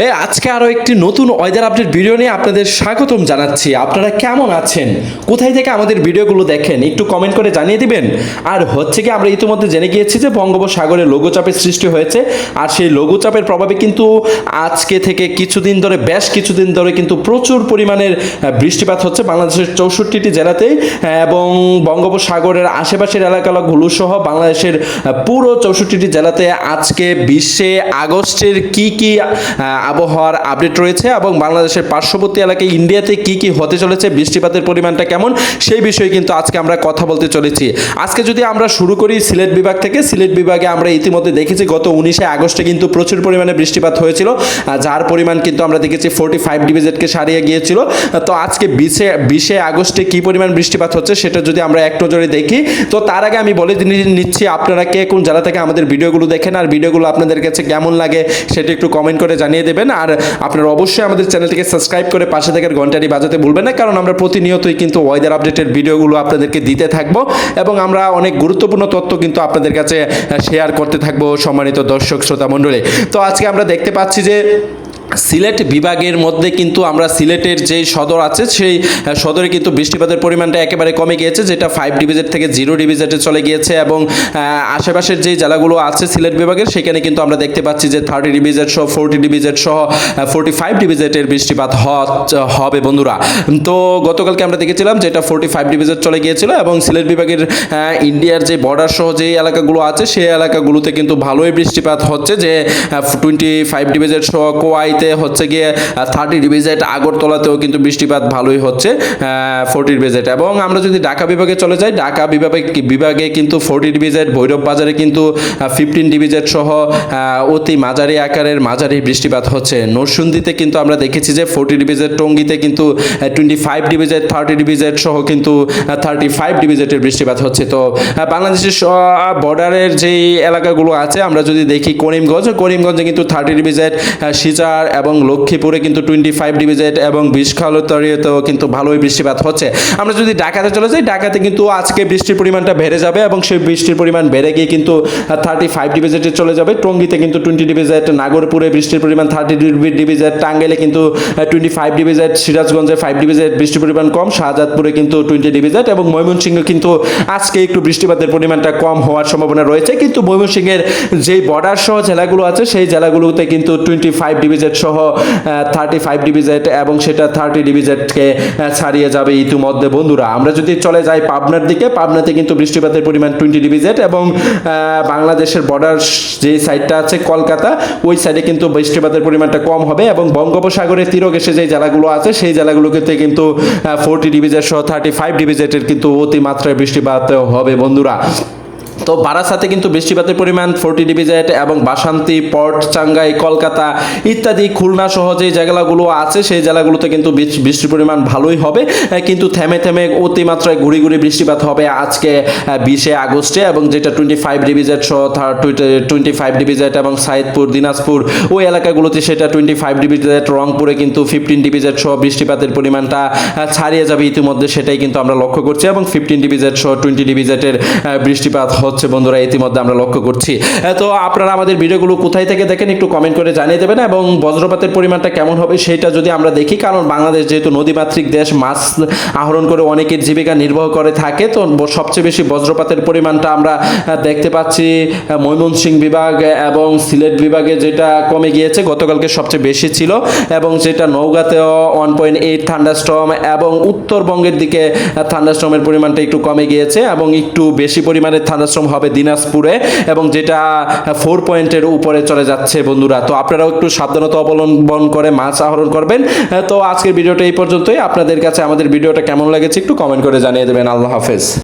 হে, আজকে আরও একটি নতুন ওয়েদার আপডেট ভিডিও নিয়ে আপনাদের স্বাগতম জানাচ্ছি। আপনারা কেমন আছেন? কোথায় থেকে আমাদের ভিডিওগুলো দেখেন? একটু কমেন্ট করে জানিয়ে দিবেন। আর হচ্ছে কি, আমরা ইতিমধ্যে জেনে গিয়েছি যে বঙ্গোপসাগরে লঘুচাপের সৃষ্টি হয়েছে। আর সেই লঘুচাপের প্রভাবে কিন্তু আজকে থেকে কিছুদিন ধরে, বেশ কিছুদিন ধরে কিন্তু প্রচুর পরিমাণের বৃষ্টিপাত হচ্ছে বাংলাদেশের চৌষট্টিটি জেলাতেই। এবং বঙ্গোপসাগরের আশেপাশের এলাকাগুলো সহ বাংলাদেশের পুরো চৌষট্টিটি জেলাতে আজকে বিশে আগস্টের কি কি আবহাওয়ার আপডেট রয়েছে এবং বাংলাদেশের পার্শ্ববর্তী এলাকায় ইন্ডিয়াতে কি কি হতে চলেছে, বৃষ্টিপাতের পরিমাণটা কেমন, সেই বিষয়ে কিন্তু আজকে আমরা কথা বলতে চলেছি। আজকে যদি আমরা শুরু করি সিলেট বিভাগ থেকে, সিলেট বিভাগে আমরা ইতিমধ্যে দেখেছি গত উনিশে আগস্টে কিন্তু প্রচুর পরিমাণে বৃষ্টিপাত হয়েছিল যার পরিমাণ কিন্তু আমরা দেখেছি ফোর্টি ফাইভ ডিভিজেটকে সারিয়ে গিয়েছিল। তো আজকে বিশে বিশে আগস্টে কি পরিমাণ বৃষ্টিপাত হচ্ছে সেটা যদি আমরা এক নজরে দেখি, তো তার আগে আমি বলে নিচ্ছি আপনারা কে কোন জেলা থেকে আমাদের ভিডিওগুলো দেখেন, আর ভিডিওগুলো আপনাদের কাছে কেমন লাগে সেটা একটু কমেন্ট করে জানিয়ে দেবেন। আর আপনার অবশ্যই আমাদের চ্যানেলটিকে সাবস্ক্রাইব করে পাশে থেকে ঘন্টাটি বাজাতে ভুলবেন না, কারণ আমরা প্রতিনিয়তই কিন্তু ওয়েদার আপডেটের ভিডিওগুলো আপনাদেরকে দিতে থাকব এবং আমরা অনেক গুরুত্বপূর্ণ তথ্য কিন্তু আপনাদের কাছে শেয়ার করতে থাকব সম্মানিত দর্শক, শ্রোতা মণ্ডলী। তো আজকে আমরা দেখতে পাচ্ছি যে সিলেট বিভাগের মধ্যে কিন্তু আমরা সিলেটের যে সদর আছে, সেই সদরে কিন্তু বৃষ্টিপাতের পরিমাণটা একেবারে কমে গিয়েছে, যেটা ফাইভ ডিভিজেট থেকে জিরো ডিভিজেটে চলে গিয়েছে এবং আশেপাশের যে জেলাগুলো আছে সিলেট বিভাগের, সেখানে কিন্তু আমরা দেখতে পাচ্ছি যে থার্টি ডিভিজেট সহ ফোরটি ডিভিজেট সহ ফোরটি ফাইভ ডিভিজেটের বৃষ্টিপাত হবে বন্ধুরা। তো গতকালকে আমরা দেখেছিলাম যেটা ফোরটি ফাইভ ডিভিজেট চলে গিয়েছিল এবং সিলেট বিভাগের ইন্ডিয়ার যে বর্ডার সহ যে এলাকাগুলো আছে, সেই এলাকাগুলোতে কিন্তু ভালোই বৃষ্টিপাত হচ্ছে যে টোয়েন্টি ফাইভ ডিভিজেট সহ কোয়াইতে হচ্ছে গিয়ে থার্টি ডিভিজেট আগরতলাতেও কিন্তু বৃষ্টিপাত ভালোই হচ্ছে ফোরটি ডিভিজেট এবং আমরা যদি ঢাকা বিভাগে চলে যাই, ঢাকা বিভাগে বিভাগে কিন্তু ফোরটি ডিভিজেট ভৈরব বাজারে কিন্তু ফিফটিন ডিভিজেট সহ অতি মাঝারি আকারের মাঝারি বৃষ্টিপাত হচ্ছে। নরসুন্দিতে কিন্তু আমরা দেখেছি যে ফোরটি ডিভিজেট টঙ্গিতে কিন্তু টোয়েন্টি ফাইভ ডিভিজেট থার্টি ডিভিজেট সহ কিন্তু থার্টি ফাইভ ডিভিজেটের বৃষ্টিপাত হচ্ছে। তো বাংলাদেশের বর্ডারের যেই এলাকাগুলো আছে, আমরা যদি দেখি করিমগঞ্জ, করিমগঞ্জে কিন্তু থার্টি ডিভিজেট শিচার এবং লক্ষ্মীপুরে কিন্তু টোয়েন্টি ফাইভ ডিভিজেট এবং বিষখালতরিয়েতেও কিন্তু ভালোই বৃষ্টিপাত হচ্ছে। আমরা যদি ঢাকাতে চলে যাই, ঢাকাতে কিন্তু আজকে বৃষ্টির পরিমাণটা বেড়ে যাবে এবং সেই বৃষ্টির পরিমাণ বেড়ে গিয়ে কিন্তু থার্টি ফাইভ ডিভিজেটে চলে যাবে। টঙ্গিতে কিন্তু টোয়েন্টি ডিভিজেট, নাগরপুরে বৃষ্টির পরিমাণ থার্টি ডিভিজেট, টাঙ্গাইলে কিন্তু টোয়েন্টি ফাইভ ডিভিজেট, সিরাজগঞ্জে ফাইভ ডিভিজেট, বৃষ্টির পরিমাণ কম, শাহজাদপুরে কিন্তু টোয়েন্টি ডিভিজেট এবং ময়মনসিংহে কিন্তু আজকে একটু বৃষ্টিপাতের পরিমাণটা কম হওয়ার সম্ভাবনা রয়েছে। কিন্তু ময়মনসিংহের যেই বর্ডার সহ জেলাগুলো আছে, সেই জেলাগুলোতে কিন্তু টোয়েন্টি ফাইভ ডিভিজেট সহ থার্টি ফাইভ ডিভিজেট এবং সেটা থার্টি ডিভিজেটকে ছাড়িয়ে যাবে ইতিমধ্যে। বন্ধুরা, আমরা যদি চলে যাই পাবনার দিকে, পাবনাতে কিন্তু বৃষ্টিপাতের পরিমাণ টোয়েন্টি ডিভিজেট এবং বাংলাদেশের বর্ডার যে সাইডটা আছে কলকাতা, ওই সাইডে কিন্তু বৃষ্টিপাতের পরিমাণটা কম হবে এবং বঙ্গোপসাগরের তীরঘেসে যে জেলাগুলো আছে, সেই জেলাগুলোতে কিন্তু ফোরটি ডিভিজেট সহ থার্টি ফাইভ ডিভিজেটের কিন্তু অতিমাত্রায় বৃষ্টিপাত হবে, বন্ধুরা। তো বারাসাতে কিন্তু বৃষ্টিপাতের পরিমাণ ফোরটি ডিভিজেট এবং বাসান্তি, পট চাঙ্গাই কলকাতা ইত্যাদি খুলনা সহ যে জায়গাগুলো আছে, সেই জেলাগুলোতে কিন্তু বৃষ্টির পরিমাণ ভালোই হবে। কিন্তু থেমে থেমে অতিমাত্রায় ঘুরি ঘুরি বৃষ্টিপাত হবে আজকে বিশে আগস্টে এবং যেটা টোয়েন্টি ফাইভ ডিভিজেট সহ টোয়েন্টি ফাইভ ডিভিজেট এবং সাইদপুর, দিনাজপুর ওই এলাকাগুলোতে সেটা টোয়েন্টি ফাইভ ডিভিজেট রংপুরে কিন্তু ফিফটিন ডিভিজেট সহ বৃষ্টিপাতের পরিমাণটা ছাড়িয়ে যাবে ইতিমধ্যে, সেটাই কিন্তু আমরা লক্ষ্য করছি এবং ফিফটিন ডিভিজেট সহ টোয়েন্টি ডিভিজেটের বৃষ্টিপাত হচ্ছে বন্ধুরা ইতিমধ্যে আমরা লক্ষ্য করছি। তো আপনারা আমাদের ভিডিওগুলো কোথায় থেকে দেখেন একটু কমেন্ট করে জানিয়ে দেবেন এবং বজ্রপাতের পরিমাণটা কেমন হবে সেটা যদি আমরা দেখি কারণ বাংলাদেশ যেহেতু নদীমাতৃক দেশ মাছ আহরণ করে অনেকের জীবিকা নির্বাহ করে থাকে তো সবচেয়ে বেশি বজ্রপাতের পরিমাণটা আমরা দেখতে পাচ্ছি আহ, ময়মনসিংহ বিভাগ এবং সিলেট বিভাগে যেটা কমে গিয়েছে গতকালকে সবচেয়ে বেশি ছিল এবং যেটা নৌগাতেও ওয়ান পয়েন্ট এইট থান্ডারস্টম এবং উত্তরবঙ্গের দিকে থান্ডারস্টমের পরিমাণটা একটু কমে গিয়েছে এবং একটু বেশি পরিমাণে থান্ডারস্টম হবে দিনাজপুরে এবং যেটা ফোর পয়েন্টের উপরে চলে যাচ্ছে বন্ধুরা। তো আপনারাও একটু সাবধানতা অবলম্বন করে মাছ আহরণ করবেন। তো আজকের ভিডিওটা এই পর্যন্তই। আপনাদের কাছে আমাদের ভিডিওটা কেমন লেগেছে একটু কমেন্ট করে জানিয়ে দেবেন। আল্লাহ হাফেজ।